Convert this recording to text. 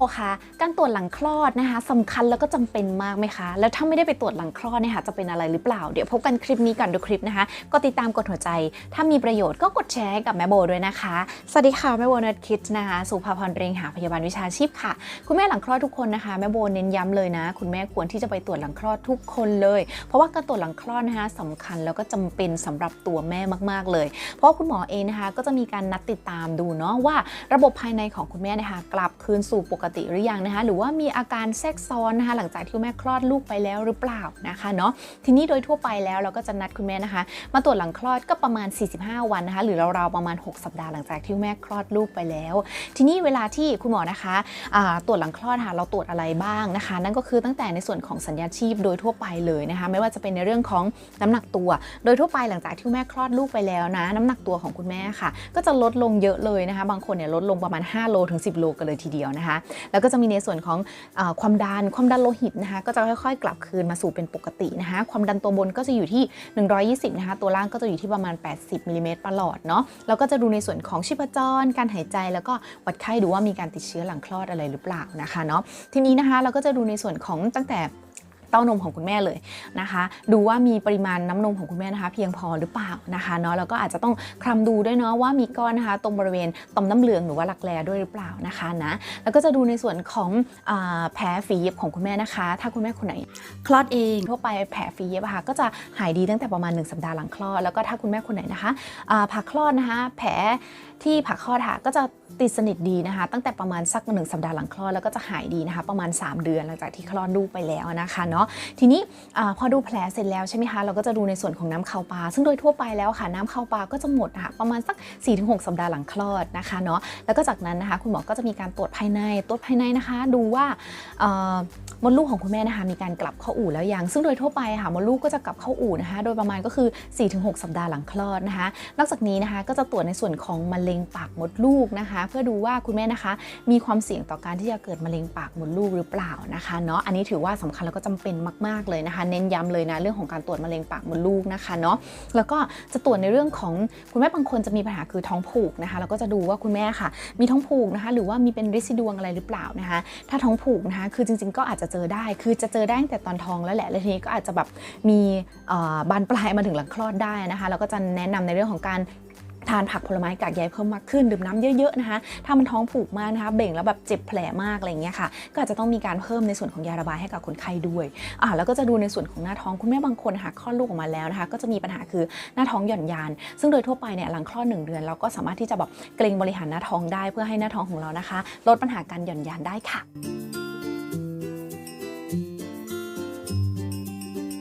โอคะการตรวจหลังคลอดนะคะสำคัญแล้วก็จำเป็นมากไหมคะ แล้วถ้าไม่ได้ไปตรวจหลังคลอดเนี่ยค่ะจะเป็นอะไรหรือเปล่า เดี๋ยวพบกันคลิปนี้ก่อนดูคลิปนะคะ ก็ติดตามกดหัวใจ ถ้ามีประโยชน์ก็กดแชร์ให้กับแม่โบด้วยนะคะ สวัสดีค่ะแม่โบนัดคิดนะคะสุภาพรเรงหาพยาบาลวิชาชีพค่ะ คุณแม่หลังคลอดทุกคนนะคะแม่โบเน้นย้ำเลยนะ คุณแม่ควรที่จะไปตรวจหลังคลอดทุกคนเลย เพราะว่าการตรวจหลังคลอดนะคะสำคัญแล้วก็จำเป็นสำหรับตัวแม่มาก ๆเลย เพราะคุณหมอเองนะคะก็จะมีการนัดติดตามดูเนาะว่า ระบบภายในของคุณแม่นะคะกลับคืนสู่ปกติหรือยังนะคะ หรือว่ามีอาการแทรกซ้อนนะคะ หลังจากที่แม่คลอดลูกไปแล้วหรือเปล่านะคะเนาะทีนี้โดยทั่วไปแล้วเราก็จะนัดคุณแม่นะคะ มาตรวจหลังคลอดก็ประมาณ 45 วันนะคะ หรือราวๆประมาณ 6 สัปดาห์หลังจากที่แม่คลอดลูกไปแล้ว ทีนี้เวลาที่คุณหมอนะคะตรวจหลังคลอดค่ะเราตรวจอะไรบ้างนะคะ นั่นก็คือตั้งแต่ในส่วนของสัญญาชีพโดยทั่วไปเลยนะคะ ไม่ว่าจะเป็นในเรื่องของน้ำหนักตัว โดยทั่วไปหลังจากที่แม่คลอดลูกไปแล้วนะ น้ำหนักตัวของคุณแม่ค่ะ ก็จะลดลงเยอะเลยนะคะ บางคนเนี่ยลดลงประมาณ 5 โลถึง 10 โลกันเลยทีเดียวนะคะแล้วก็จะมีในส่วนของอความดันความดันโลหิตนะคะก็จะค่อยๆ กลับคืนมาสู่เป็นปกตินะคะความดันตัวบนก็จะอยู่ที่ 120นะคะตัวล่างก็จะอยู่ที่ประมาณ 80มิลลิเมตรประหลอดเนาะแล้วก็จะดูในส่วนของชีพจร การหายใจแล้วก็วัดไข้ดูว่ามีการติดเชื้อหลังคลอดอะไรหรือเปล่านะคะเนาะทีนี้นะคะเราก็จะดูในส่วนของตั้งแต่ ต้านมของคุณแม่เลยนะคะ ดูว่ามีปริมาณน้ำนมของคุณแม่นะคะ เพียงพอหรือเปล่านะคะเนาะแล้วก็อาจจะต้องคลำดูด้วยเนาะว่ามีก้อนนะคะ ตรงบริเวณต่อมน้ำเหลืองหรือว่ารักแร้ด้วยหรือเปล่านะคะนะแล้วก็จะดูในส่วนของอแผลฝีเย็บของคุณแม่นะคะ ถ้าคุณแม่คนไหนคลอดเองทั่วไปแผลฝีเย็บอะค่ะก็จะหายดีตั้งแต่ประมาณ 1 สัปดาห์หลังคลอดแล้วก็ถ้าคุณแม่คนไหนนะคะผ่าคลอดนะคะ แผลที่ผ่าคลอดค่ะก็จะติดสนิทดีนะคะ ตั้งแต่ประมาณสักหนึ่งสัปดาห์หลังคลอดแล้วก็จะหายดีนะคะ ประมาณ 3 เดือนหลังจากที่คลอดลูกไปแล้วนะคะเนาะทีนี้อพอดูแผลเสร็จแล้วใช่ไหมคะเราก็จะดูในส่วนของน้ำเข้าปลาซึ่งโดยทั่วไปแล้วค่ะน้ำเข้าปลาก็จะหมดค่ะประมาณสัก 4-6 สัปดาห์หลังคลอดนะคะเนาะแล้วก็จากนั้นนะคะคุณหมอก็จะมีการตรวจภายในตรวจภายในนะคะ ดูว่ามดลูกของคุณแม่นะคะมีการกลับเข้าอู่แล้วยัง ซึ่งโดยทั่วไปค่ะมดลูกก็จะกลับเข้าอู่นะคะโดยประมาณก็คือ 4-6 สัปดาห์หลังคลอดนะคะนอกจากนี้นะคะก็จะตรวจในส่วนของมะเร็งปากมดลูกนะคะ เพื่อดูว่าคุณแม่นะคะ มีความเสี่ยงต่อการที่จะเกิดมะเร็งปากมดลูกหรือเปล่านะคะเนาะอันนี้ถือว่าสำคัญแล้วก็จำเป็นเป็นมาก ๆ เลยนะคะ เน้นย้ำเลยนะเรื่องของการตรวจมะเร็งปากมดลูกนะคะเนาะแล้วก็จะตรวจในเรื่องของคุณแม่บางคนจะมีปัญหาคือท้องผูกนะคะแล้วก็จะดูว่าคุณแม่ค่ะ มีท้องผูกนะคะหรือว่ามีเป็นริซิดวงอะไรหรือเปล่านะคะถ้าท้องผูกนะคะคือจริง ๆ ก็อาจจะเจอได้ คือจะเจอได้ตั้งแต่ตอนท้องแล้วแหละแล้วทีนี้ก็อาจจะแบบมีบานปลายมาถึงหลังคลอดได้นะคะแล้วก็จะแนะนำในเรื่องของการ ทานผักผลไม้กากใยเพิ่มมากขึ้น ดื่มน้ำเยอะๆนะคะถ้ามันท้องผูกมากนะคะเบ่งแล้วแบบเจ็บแผลมากอะไรเงี้ยค่ะ ก็อาจจะต้องมีการเพิ่มในส่วนของยาระบายให้กับคนไข้ด้วยอ่าแล้วก็จะดูในส่วนของหน้าท้องคุณแม่บางคนค่ะคลอดลูกออกมาแล้วนะคะ ก็จะมีปัญหาคือหน้าท้องหย่อนยาน ซึ่งโดยทั่วไปเนี่ยหลังคลอดหนึ่งเดือนเราก็สามารถที่จะแบบเกรงบริหารหน้าท้องได้เพื่อให้หน้าท้องของเรานะคะ ลดปัญหาการหย่อนยานได้ค่ะ